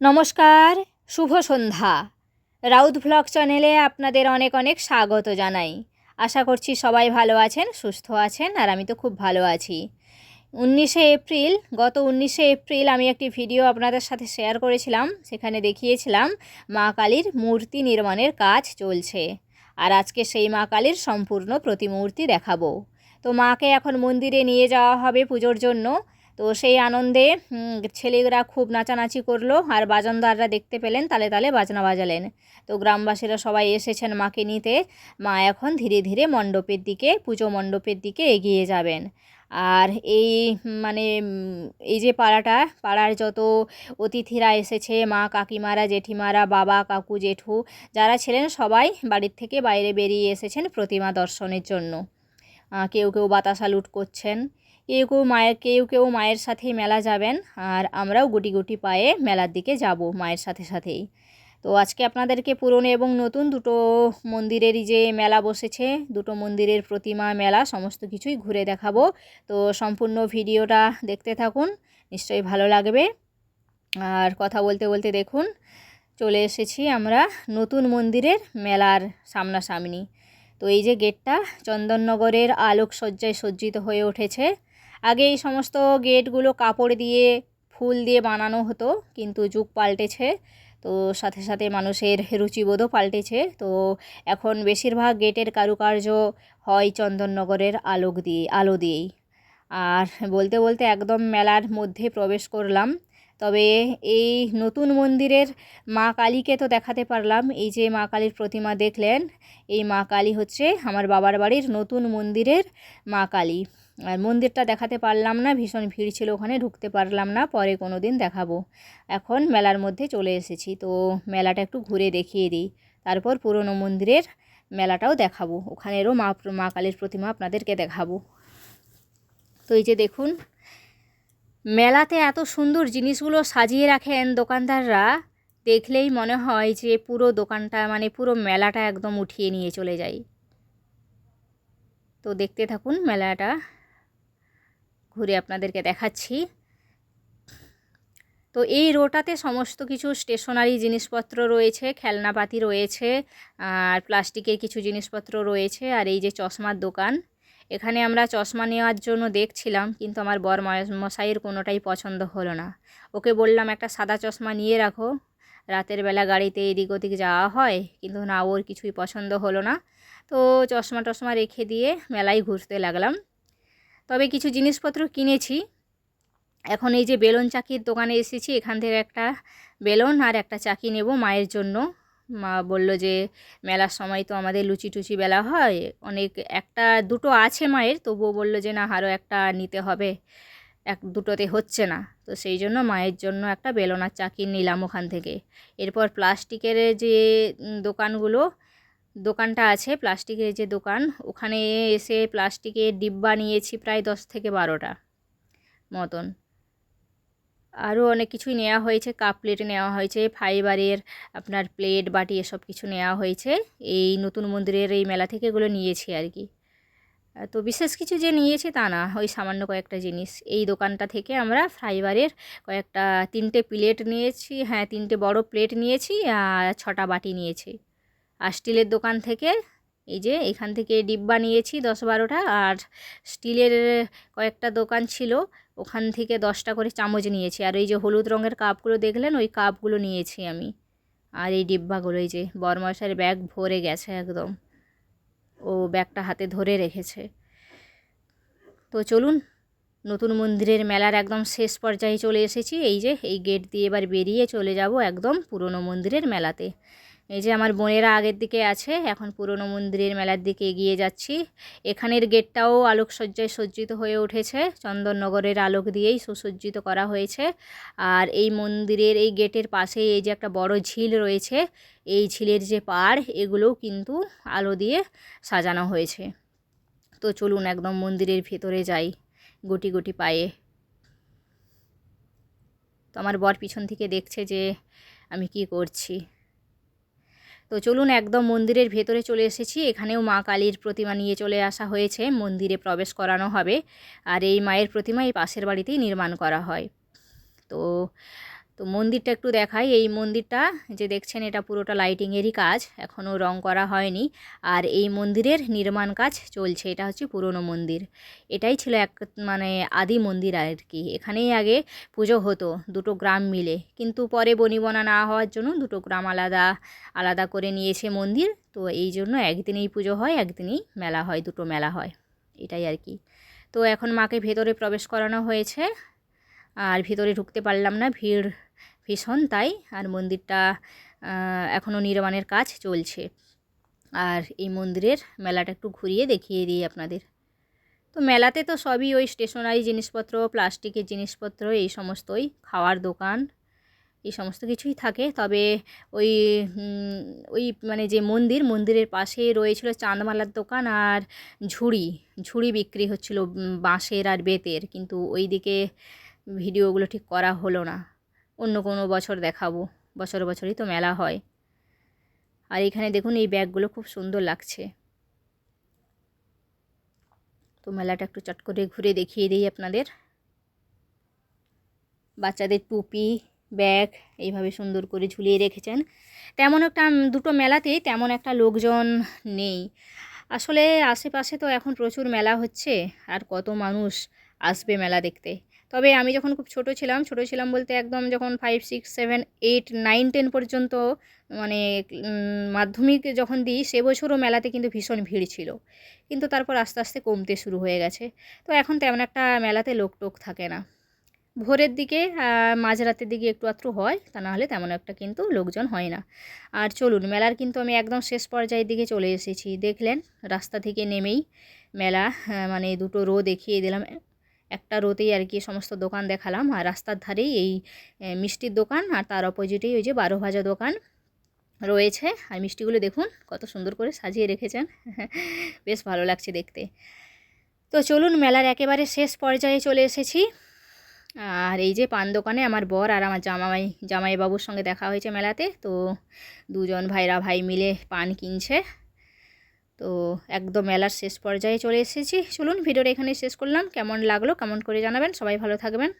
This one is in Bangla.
নমস্কার, শুভ সন্ধ্যা। রাউত ভ্লগ চ্যানেলে আপনাদের অনেক অনেক স্বাগত জানাই। আশা করছি সবাই ভালো আছেন, সুস্থ আছেন, আর আমি তো খুব ভালো আছি। উনিশে এপ্রিল, গত উনিশে এপ্রিল আমি একটি ভিডিও আপনাদের সাথে শেয়ার করেছিলাম, সেখানে দেখিয়েছিলাম মা কালীর মূর্তি নির্মাণের কাজ চলছে। আর আজকে সেই মা কালীর সম্পূর্ণ প্রতিমূর্তি দেখাবো। তো মাকে এখন মন্দিরে নিয়ে যাওয়া হবে পুজোর জন্য। তো সেই আনন্দে ছেলেরা খুব নাচানাচি করল আর বাজনদাররা দেখতে পেলেন, তালে তালে বাজনা বাজালেন। তো গ্রামবাসীরা সবাই এসেছেন মাকে নিতে। মা এখন ধীরে ধীরে মণ্ডপের দিকে, পুজো মণ্ডপের দিকে এগিয়ে যাবেন। আর এই মানে এই যে পাড়াটা, পাড়ার যত অতিথিরা এসেছে, মা কাকিমারা, জেঠিমারা, বাবা, কাকু, জেঠু, যারা ছিলেন সবাই বাড়ির থেকে বাইরে বেরিয়ে এসেছেন প্রতিমা দর্শনের জন্য। কেউ কেউ বাতাসা লুট করছেন। কেউ কেউ মায়ের, কেউ কেউ মায়ের সাথেই মেলা যাবেন, আর আমরাও গুটি গুটি পায়ে মেলার দিকে যাব মায়ের সাথে সাথেই। তো আজকে আপনাদেরকে পুরনো এবং নতুন দুটো মন্দিরেরই যে মেলা বসেছে, দুটো মন্দিরের প্রতিমা মেলা, সমস্ত কিছুই ঘুরে দেখাবো। তো সম্পূর্ণ ভিডিওটা দেখতে থাকুন, নিশ্চয়ই ভালো লাগবে। আর কথা বলতে বলতে দেখুন, চলে এসেছি আমরা নতুন মন্দিরের মেলার সামনাসামনি। তো এই যে গেটটা চন্দননগরের আলোকসজ্জায় সজ্জিত হয়ে উঠেছে আগে এই সমস্ত গেটগুলো কাপড় দিয়ে, ফুল দিয়ে বানানো হতো, কিন্তু যুগ পাল্টেছে। তো সাথে সাথে মানুষের রুচিবোধও পাল্টেছে। তো এখন বেশিরভাগ গেটের কারুকার্য হয় চন্দননগরের আলোক দিয়ে, আলো দিয়েই। আর বলতে বলতে একদম মেলার মধ্যে প্রবেশ করলাম। তবে এই নতুন মন্দিরের মা কালীকে তো দেখাতে পারলাম। এই যে মা কালীর প্রতিমা দেখলেন, এই মা কালী হচ্ছে আমার বাবার বাড়ির নতুন মন্দিরের মা কালী। আর মন্দিরটা দেখাতে পারলাম না, ভীষণ ভিড় ছিল ওখানে, ঢুকতে পারলাম না, পরে কোনো দিন দেখাবো। এখন মেলার মধ্যে চলে এসেছি, তো মেলাটা একটু ঘুরে দেখিয়ে দিই। তারপর পুরনো মন্দিরের মেলাটাও দেখাবো, ওখানেরও মা মা কালীর প্রতিমা আপনাদেরকে দেখাবো। তো এই যে দেখুন মেলাতে এত সুন্দর জিনিসগুলো সাজিয়ে রাখেন দোকানদাররা, দেখলেই মনে হয় যে পুরো দোকানটা মানে পুরো মেলাটা একদম উঠিয়ে নিয়ে চলে যায়। তো দেখতে থাকুন মেলাটা। ঘুরে আপনাদেরকে দেখাচ্ছি। তো এই রোটাতে সমস্ত কিছু স্টেশনারি জিনিসপত্র রয়েছে, খেলনাপাতি রয়েছে, আর প্লাস্টিকের কিছু জিনিসপত্র রয়েছে, আর এই যে চশমার দোকান। এখানে আমরা চশমা নেওয়ার জন্য দেখছিলাম, কিন্তু আমার বর মশাইয়ের কোনোটাই পছন্দ হলো না। ওকে বললাম, একটা সাদা চশমা নিয়ে রাখো। রাতের বেলা গাড়িতে এদিক ওদিক যাওয়া হয়, কিন্তু না, ওর কিছুই পছন্দ হলো না। তো চশমা টশমা রেখে দিয়ে মেলায় ঘুরতে লাগলাম। তবে কিছু জিনিসপত্র কিনেছি। এখন এই যে বেলুন চাকির দোকানে এসেছি, এখান থেকে একটা বেলুন আর একটা চাকি নেব মায়ের জন্য। মা বলল যে, মেলার সময় তো আমাদের লুচি টুচি বেলা হয়। অনেক, একটা দুটো আছে মায়ের। তবুও বলল যে, না আরও একটা নিতে হবে। এক, দুটোতে হচ্ছে না। তো সেই জন্য মায়ের জন্য একটা বেলনার চাকি নিলাম ওখান থেকে। এরপর প্লাস্টিকের যে দোকানগুলো, দোকানটা আছে, প্লাস্টিকের যে দোকান, ওখানে এসে প্লাস্টিকের ডিব্বা নিয়েছি প্রায় দশ থেকে বারোটা মতন। আরও অনেক কিছুই নেওয়া হয়েছে। কাপ প্লেট নেওয়া হয়েছে, ফাইবারের আপনার প্লেট, বাটি এসব কিছু নেওয়া হয়েছে। এই নতুন মন্দিরের এই মেলা থেকে এগুলো নিয়েছি আর কি। তো বিশেষ কিছু যে নিয়েছি তা না, ওই সামান্য কয়েকটা জিনিস। এই দোকানটা থেকে আমরা ফাইবারের কয়েকটা, তিনটে প্লেট নিয়েছি হ্যাঁ তিনটে বড় প্লেট নিয়েছি, আর ছটা বাটি নিয়েছি। আর স্টিলের দোকান থেকে, এই যে এখান থেকে ডিব্বা নিয়েছি দশ বারোটা, আর স্টিলের কয়েকটা দোকান ছিল ওখান থেকে দশটা করে চামচ নিয়েছি। আর এই যে হলুদ রঙের কাপগুলো দেখলেন, ওই কাপগুলো নিয়েছি আমি। আর এই ডিব্বাগুলো, এই যে বরমশার ব্যাগ ভরে গেছে একদম। ও ব্যাগটা হাতে ধরে রেখেছে। তো চলুন, নতুন মন্দিরের মেলার একদম শেষ পর্যায়ে চলে এসেছি। এই যে, এই গেট দিয়ে এবার বেরিয়ে চলে যাব একদম পুরনো মন্দিরের মেলাতে। এই যে আমার বোনেরা আগের দিকে আছে, এখন পুরনো মন্দিরের মেলার দিকে এগিয়ে যাচ্ছি। এখানের গেটটাও আলোকসজ্জায় সজ্জিত হয়ে উঠেছে, চন্দননগরের আলোক দিয়েই সুসজ্জিত করা হয়েছে। আর এই মন্দিরের এই গেটের পাশেই এই যে একটা বড় ঝিল রয়েছে, এই ঝিলের যে পাড়, এগুলোও কিন্তু আলো দিয়ে সাজানো হয়েছে। তো চলুন একদম মন্দিরের ভেতরে যাই, গুটি গুটি পায়ে। তো আমার বর পিছন থেকে দেখছে যে আমি কি করছি। তো চলুন একদম মন্দিরের ভেতরে চলে এসেছি। এখানেও মা কালীর প্রতিমা নিয়ে চলে আসা হয়েছে। মন্দিরে প্রবেশ করানো হবে। আর এই মায়ের প্রতিমা এই পাশের বাড়িতেই নির্মাণ করা হয়। তো তো মন্দিরটা একটু দেখাই। এই মন্দিরটা যে দেখছেন এটা পুরোটা লাইটিংয়েরই কাজ, এখনও রং করা হয়নি। আর এই মন্দিরের নির্মাণ কাজ চলছে, এটা হচ্ছে পুরনো মন্দির। এটাই ছিল এক মানে আদি মন্দির আর কি এখানেই আগে পুজো হতো, দুটো গ্রাম মিলে। কিন্তু পরে বনিবনা না হওয়ার জন্য দুটো গ্রাম আলাদা আলাদা করে নিয়েছে মন্দির। তো এই জন্য একদিনেই পুজো হয়, একদিনেই মেলা হয়, দুটো মেলা হয়। এটাই আর কি তো এখন মাকে ভেতরে প্রবেশ করানো হয়েছে। আর ভিতরে ঢুকতে পারলাম না, ভিড় ভীষণ তাই, আর মন্দিরটা এখনও নির্মাণের কাজ চলছে। আর এই মন্দিরের মেলাটা একটু ঘুরিয়ে দেখিয়ে দিই আপনাদের। তো মেলাতে তো সবই ওই স্টেশনারি জিনিসপত্র, প্লাস্টিকের জিনিসপত্র, এই সমস্তই, খাওয়ার দোকান, এই সমস্ত কিছুই থাকে। তবে ওই ওই মানে যে মন্দির, মন্দিরের পাশে রয়েছিল চাঁদমালার দোকান আর ঝুড়ি। ঝুড়ি বিক্রি হচ্ছিল বাঁশের আর বেতের। কিন্তু ওই দিকে ভিডিওগুলো ঠিক করা হলো না। অন্য কোনো বছর দেখাবো। বছর বছরই তো মেলা হয়। আর এখানে দেখুন এই ব্যাগগুলো খুব সুন্দর লাগছে। তো মেলাটা একটু চট করে ঘুরে দেখিয়ে দিই আপনাদের। বাচ্চাদের টুপি, ব্যাগ এইভাবে সুন্দর করে ঝুলিয়ে রেখেছেন। তেমন একটা দুটো মেলাতেই তেমন একটা লোকজন নেই। আসলে আশেপাশে তো এখন প্রচুর মেলা হচ্ছে। আর কত মানুষ আসবে মেলা দেখতে। তবে আমি যখন খুব ছোট ছিলাম ছোট ছিলাম বলতে একদম যখন five six seven eight nine ten পর্যন্ত মানে মাধ্যমিক যখন দিই সে বছরও মেলাতে কিন্তু ভীষণ ভিড় ছিল। কিন্তু তারপর আস্তে আস্তে কমতে শুরু হয়ে গেছে। তো এখন তেমন একটা মেলাতে লোক টোক থাকে না। ভোরের দিকে মাঝরাতের দিকে একটু আধটু হয় তা নাহলে তেমন একটা কিন্তু লোকজন হয় না। আর চলুন মেলার কিন্তু আমি একদম শেষ পর্যায়ের দিকে চলে এসেছি। দেখলেন রাস্তা থেকে নেমেই মেলা আহ, মানে দুটো রো দেখিয়ে দিলাম। একটা রোতেই আর কি সমস্ত দোকান দেখালাম। আর রাস্তার ধারেই এই মিষ্টির দোকান আর তার অপোজিটেই ওই যে বারো ভাজা দোকান রয়েছে। আর মিষ্টিগুলো দেখুন, কত সুন্দর করে সাজিয়ে রেখেছেন। বেশ ভালো লাগছে দেখতে। তো চলুন, মেলার একেবারে শেষ পর্যায়ে চলে এসেছি। আর এই যে পান দোকানে আমার বর আর আমার জামাই, জামাইবাবুর সঙ্গে দেখা হয়েছে মেলাতে। তো দুজন ভাইরা ভাই মিলে পান কিনছে। তো একদম মেলার শেষ পর্যায়ে চলে এসেছি। চলুন ভিডিওটা এখানে শেষ করলাম। কেমন লাগল কেমন করে জানাবেন। সবাই ভালো থাকবেন।